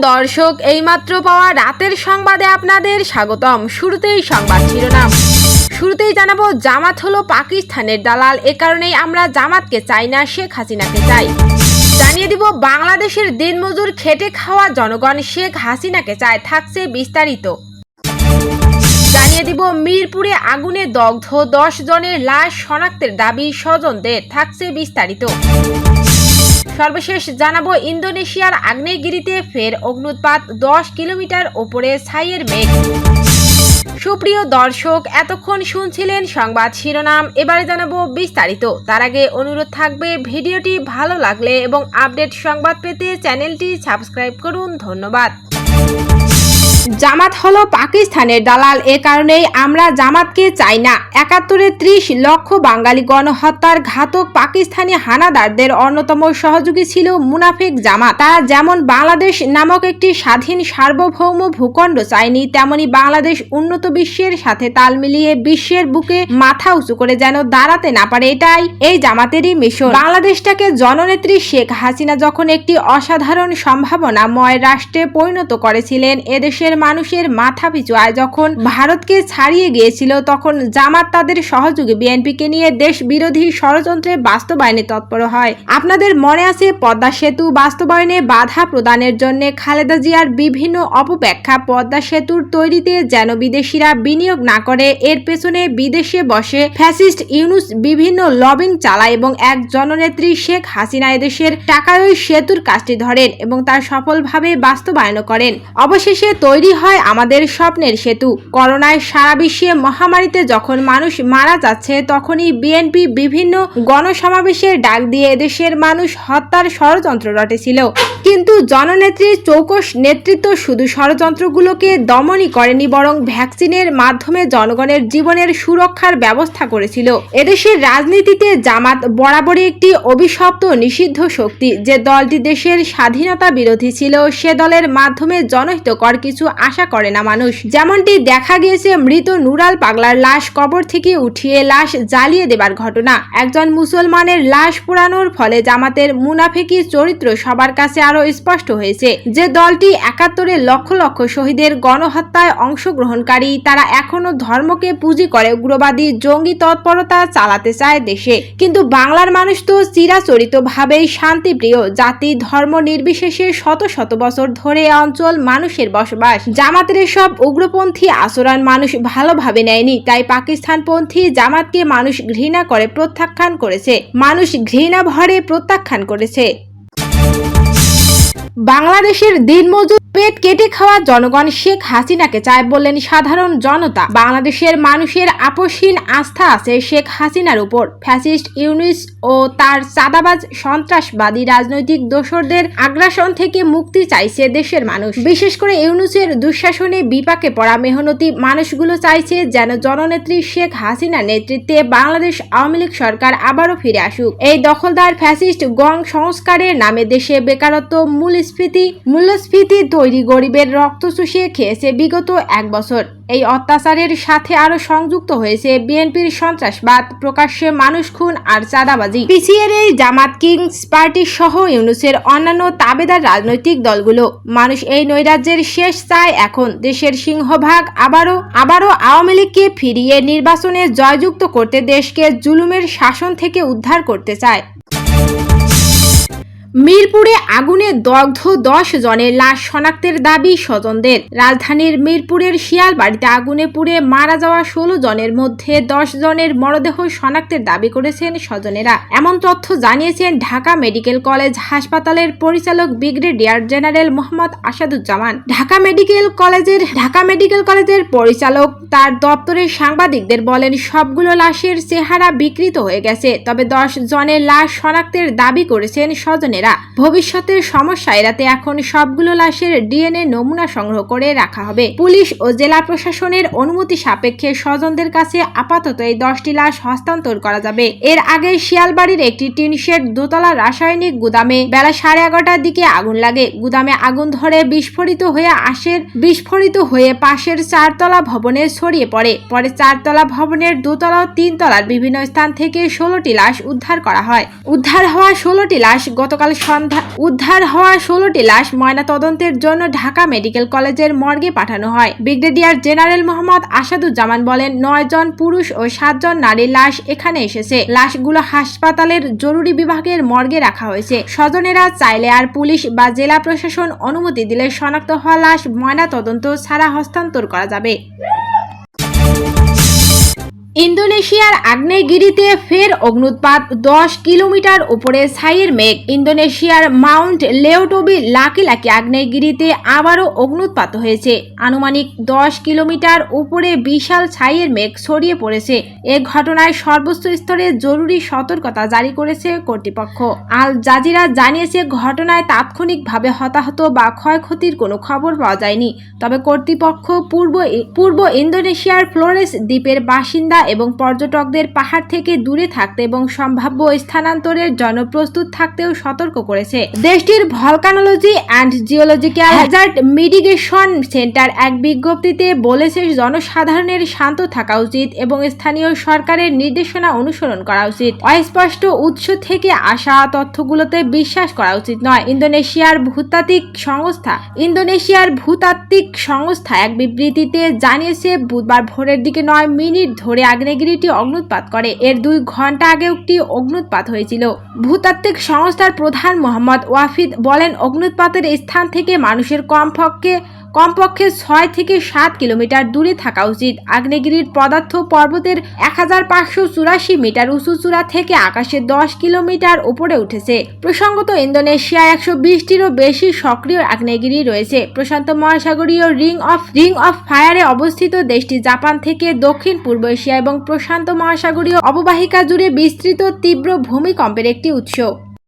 দর্শক, এইমাত্র পাওয়া রাতের সংবাদে আপনাদের স্বাগতম। শুরুতেই সংবাদ শিরোনাম। শুরুতেই জানাব, জামাত হলো পাকিস্তানের দালাল। এ কারণেই আমরা জামাতকে চাই না, শেখ হাসিনাকে চাই। জানিয়ে দিব, বাংলাদেশের দিনমজুর খেটে খাওয়া জনগণ, শেখ হাসিনাকে চায়, থাকছে বিস্তারিত। জানিয়ে দিব, মিরপুরে আগুনে দগ্ধ, দশ জনের লাশ শনাক্তের দাবি স্বজনদের, থাকছে বিস্তারিত। সর্বশেষ জানাব, ইন্দোনেশিয়ার আগ্নেয়গিরিতে ফের অগ্নুৎপাত, দশ কিলোমিটার ওপরে ছাইয়ের মেঘ। সুপ্রিয় দর্শক, এতক্ষণ শুনছিলেন সংবাদ শিরোনাম, এবারে জানাব বিস্তারিত। তার আগে অনুরোধ থাকবে, ভিডিওটি ভালো লাগলে এবং আপডেট সংবাদ পেতে চ্যানেলটি সাবস্ক্রাইব করুন। ধন্যবাদ। জামাত হলো পাকিস্তানের দালাল। এ কারণেই আমরা জামাতকে চাই না। একাত্তরে ত্রিশ লক্ষ বাঙালি গণহত্যার ঘাতক পাকিস্তানি হানাদারদের অন্যতম সহযোগী ছিল মুনাফিক জামাত। তারা যেমন বাংলাদেশ নামক একটি স্বাধীন সার্বভৌম ভূখণ্ড চায়নি, তেমনি বাংলাদেশ উন্নত বিশ্বের সাথে তাল মিলিয়ে বিশ্বের বুকে মাথা উঁচু করে যেন দাঁড়াতে না পারে, এটাই এই জামাতেরই মিশন। বাংলাদেশটাকে জননেত্রী শেখ হাসিনা যখন একটি অসাধারণ সম্ভাবনাময় রাষ্ট্রে পরিণত করেছিলেন, এদেশের মানুষের মাথা পিছু আয় যখন ভারতকে ছাড়িয়ে গিয়েছিল, তখন জামাত তাদের সহযোগী। বিএনপিকে নিয়ে দেশ বিরোধী ষড়যন্ত্রে বাস্তবায়নে তৎপর হয়। আপনাদের মনে আছে পদ্মা সেতু বাস্তবায়নে বাধা প্রদানের জন্য খালেদা জিয়ার বিভিন্ন অপব্যাখ্যা? পদ্মা সেতুর তৈরিতে যেন বিদেশিরা বিনিয়োগ না করে, এর পেছনে বিদেশে বসে ফ্যাসিস্ট ইউনুস বিভিন্ন লবিং চালায় এবং এক জননেত্রী শেখ হাসিনা এদেশের টাকায় সেতুর কাজটি ধরেন এবং তার সফলভাবে বাস্তবায়ন করেন। অবশেষে তৈরি হয় আমাদের স্বপ্নের সেতু। করোনায় সারা বিশ্বে মহামারীতে যখন মানুষ মারা যাচ্ছে, তখনই বিএনপি বিভিন্ন গণসমাবেশের ডাক দিয়ে এদেশের মানুষ হত্যার ষড়যন্ত্র রটেছিল। কিন্তু জননেত্রীর চৌকস নেতৃত্ব শুধু ষড়যন্ত্রগুলোকে দমনই করেনি, বরং ভ্যাকসিনের মাধ্যমে জনগণের জীবনের সুরক্ষার ব্যবস্থা করেছিল। এদেশের রাজনীতিতে জামাত বরাবরই একটি অভিশপ্ত নিষিদ্ধ শক্তি। যে দলটি দেশের স্বাধীনতা বিরোধী ছিল, সে দলের মাধ্যমে জনহিতকর কিছু আশা করে না মানুষ। যেমনটি দেখা গিয়েছে, মৃত নুরাল পাগলার লাশ কবর থেকে উঠিয়ে লাশ জ্বালিয়ে দেবার ঘটনা। একজন মুসলমানের লাশ পোড়ানোর ফলে জামাতের মুনাফেকি চরিত্র সবার কাছে আরও স্পষ্ট হয়েছে যে দলটি একাত্তরে লক্ষ লক্ষ শহীদের গণহত্যায় অংশগ্রহণকারী, তারা এখনও ধর্মকে পুঁজি করে উগ্রবাদী জঙ্গি তৎপরতা চালাতে চায় দেশে। কিন্তু বাংলার মানুষ তো চিরাচরিত ভাবেই শান্তিপ্রিয়। জাতি ধর্ম নির্বিশেষে শত শত বছর ধরে অঞ্চল মানুষের বসবাস। জামাতের সব উগ্রপন্থী আচরণ মানুষ ভালোভাবে নেয়নি, তাই পাকিস্তানপন্থী জামাতকে মানুষ ঘৃণা করে প্রত্যাখ্যান করেছে। মানুষ ঘৃণা ভরে প্রত্যাখ্যান করেছে। বাংলাদেশের দিনমজুর পেট কেটে খাওয়া জনগণ শেখ হাসিনাকে চায় বললেন সাধারণ জনতা। বাংলাদেশের মানুষের আপসহীন আস্থা আছে শেখ হাসিনার উপর। ফ্যাসিস্ট ইউনিস ও তার চাঁদাবাজ সন্ত্রাসবাদী রাজনৈতিক দোসরদের আগ্রাসন থেকে মুক্তি চাইছে দেশের মানুষ। বিশেষ করে ইউনুসের দুঃশাসনে বিপাকে পড়া মেহনতি মানুষগুলো চাইছে যেন জননেত্রী শেখ হাসিনার নেতৃত্বে বাংলাদেশ আওয়ামী লীগ সরকার আবারও ফিরে আসুক। এই দখলদার ফ্যাসিস্ট গং সংস্কারের নামে দেশে বেকারত্ব মূল্যস্ফীতি মূল্যস্ফীতি তৈরি গরিবের রক্ত চুষিয়ে খেয়েছে বিগত এক বছর। এই অত্যাচারের সাথে আরও সংযুক্ত হয়েছে বিএনপির সন্ত্রাসবাদ, প্রকাশ্যে মানুষ খুন আর চাঁদাবাজি। পিছিয়ের এই জামাত কিংস পার্টি সহ ইউনুসের অন্যান্য তাবেদার রাজনৈতিক দলগুলো। মানুষ এই নৈরাজ্যের শেষ চায় এখন। দেশের সিংহভাগ আবারও আবারও আওয়ামী লীগকে ফিরিয়ে নির্বাচনে জয়যুক্ত করতে দেশকে জুলুমের শাসন থেকে উদ্ধার করতে চায়। মিরপুরে আগুনে দগ্ধ দশ জনের লাশ শনাক্তের দাবি স্বজনদের। রাজধানীর মিরপুরের শিয়ালবাড়িতে আগুনে পুড়ে মারা যাওয়া ষোলো জনের মধ্যে দশ জনের মরদেহ শনাক্তের দাবি করেছেন স্বজনেরা। এমন তথ্য জানিয়েছেন ঢাকা মেডিকেল কলেজ হাসপাতালের পরিচালক brigadier general Mohammad Asaduzzaman. Dhaka medical কলেজের ঢাকা মেডিকেল কলেজের পরিচালক তার দপ্তরের সাংবাদিকদের বলেন, সবগুলো লাশের চেহারা বিকৃত হয়ে গেছে, তবে দশ জনের লাশ শনাক্তের দাবি করেছেন স্বজনেরা। ভবিষ্যতের সমস্যা এড়াতে এখন সবগুলো লাশের ডিএনএ নমুনা সংগ্রহ করে রাখা হবে। পুলিশ ও জেলা প্রশাসনের অনুমতি সাপেক্ষে স্বজনদের কাছে আপাতত এই দশটি লাশ হস্তান্তর করা যাবে। এর আগে শিয়ালবাড়ির একটি টিন শেড দোতলা রাসায়নিক গুদামে বেলা সাড়ে এগারোটার দিকে আগুন লাগে। গুদামে আগুন ধরে বিস্ফোরিত হয়ে আশের বিস্ফোরিত হয়ে পাশের চারতলা ভবনে ছড়িয়ে পড়ে। পরে চারতলা ভবনের দোতলা ও তিনতলার বিভিন্ন স্থান থেকে ষোলোটি লাশ উদ্ধার করা হয়। উদ্ধার হওয়া ষোলোটি লাশ গতকাল গতকাল সন্ধ্যা উদ্ধার হওয়া ষোলোটি লাশ ময়নাতদন্তের জন্য ঢাকা মেডিকেল কলেজের মর্গে পাঠানো হয়। ব্রিগেডিয়ার জেনারেল মোহাম্মদ আসাদুজ্জামান বলেন, নয় জন পুরুষ ও সাতজন নারীর লাশ এখানে এসেছে। লাশগুলো হাসপাতালের জরুরি বিভাগের মর্গে রাখা হয়েছে। স্বজনেরা চাইলে আর পুলিশ বা জেলা প্রশাসন অনুমতি দিলে শনাক্ত হওয়া লাশ ময়নাতদন্ত ছাড়া হস্তান্তর করা যাবে। ইন্দোনেশিয়ার আগ্নেয়গিরিতে ফের অগ্নুৎপাত। দশ কিলোমিটার উপরে ছাইয়ের মেঘ। ইন্দোনেশিয়ার মাউন্ট লেওটবি লাকি আগ্নেয়গিরিতে আবারও অগ্নুৎপাত হয়েছে। আনুমানিক দশ কিলোমিটার উপরে বিশাল ছাইয়ের মেঘ ছড়িয়ে পড়েছে। এ ঘটনায় সর্বোচ্চ স্তরে জরুরি সতর্কতা জারি করেছে কর্তৃপক্ষ। আল জাজিরা জানিয়েছে, ঘটনায় তাৎক্ষণিকভাবে হতাহত বা ক্ষয়ক্ষতির কোনো খবর পাওয়া যায়নি। তবে কর্তৃপক্ষ পূর্ব পূর্ব ইন্দোনেশিয়ার ফ্লোরেস দ্বীপের বাসিন্দা এবং পর্যটকদের পাহাড় থেকে দূরে থাকতে এবং সম্ভাব্য স্থানান্তরের জন্য প্রস্তুত থাকতেও সতর্ক করেছে। দেশটির volcanology and geological hazard mitigation centre এক বিজ্ঞপ্তিতে বলেছে, জনসাধারণের শান্ত থাকা উচিত এবং স্থানীয় সরকারের নির্দেশনা অনুসরণ করা উচিত। অস্পষ্ট উৎস থেকে আসা তথ্যগুলোতে বিশ্বাস করা উচিত নয়। ইন্দোনেশিয়ার ভূতাত্ত্বিক সংস্থা, ইন্দোনেশিয়ার ভূতাত্ত্বিক সংস্থা এক বিবৃতিতে জানিয়েছে, বুধবার ভোরের দিকে নয় মিনিট ধরে আগ্নেয়গিরিটি অগ্নুৎপাত করে। এর দুই ঘণ্টা আগে একটি অগ্নুৎপাত হয়েছিল। ভূতাত্ত্বিক সংস্থার প্রধান মোহাম্মদ ওয়াফিদ বলেন অগ্নুৎপাতের স্থান থেকে মানুষের কমপক্ষে কমপক্ষে ছয় থেকে সাত কিলোমিটার দূরে থাকা উচিত। আগ্নেয়গিরির পদার্থ পর্বতের এক হাজার পাঁচশো চুরাশি মিটার উঁচু চূড়া থেকে আকাশে দশ কিলোমিটার উপরে উঠেছে। প্রসঙ্গত, ইন্দোনেশিয়ায় একশো বিশটিরও বেশি সক্রিয় আগ্নেয়গিরি রয়েছে। প্রশান্ত মহাসাগরীয় রিং অফ রিং অফ ফায়ারে অবস্থিত দেশটি জাপান থেকে দক্ষিণ পূর্ব এশিয়া এবং প্রশান্ত মহাসাগরীয় অববাহিকা জুড়ে বিস্তৃত তীব্র ভূমিকম্পের একটি উৎস।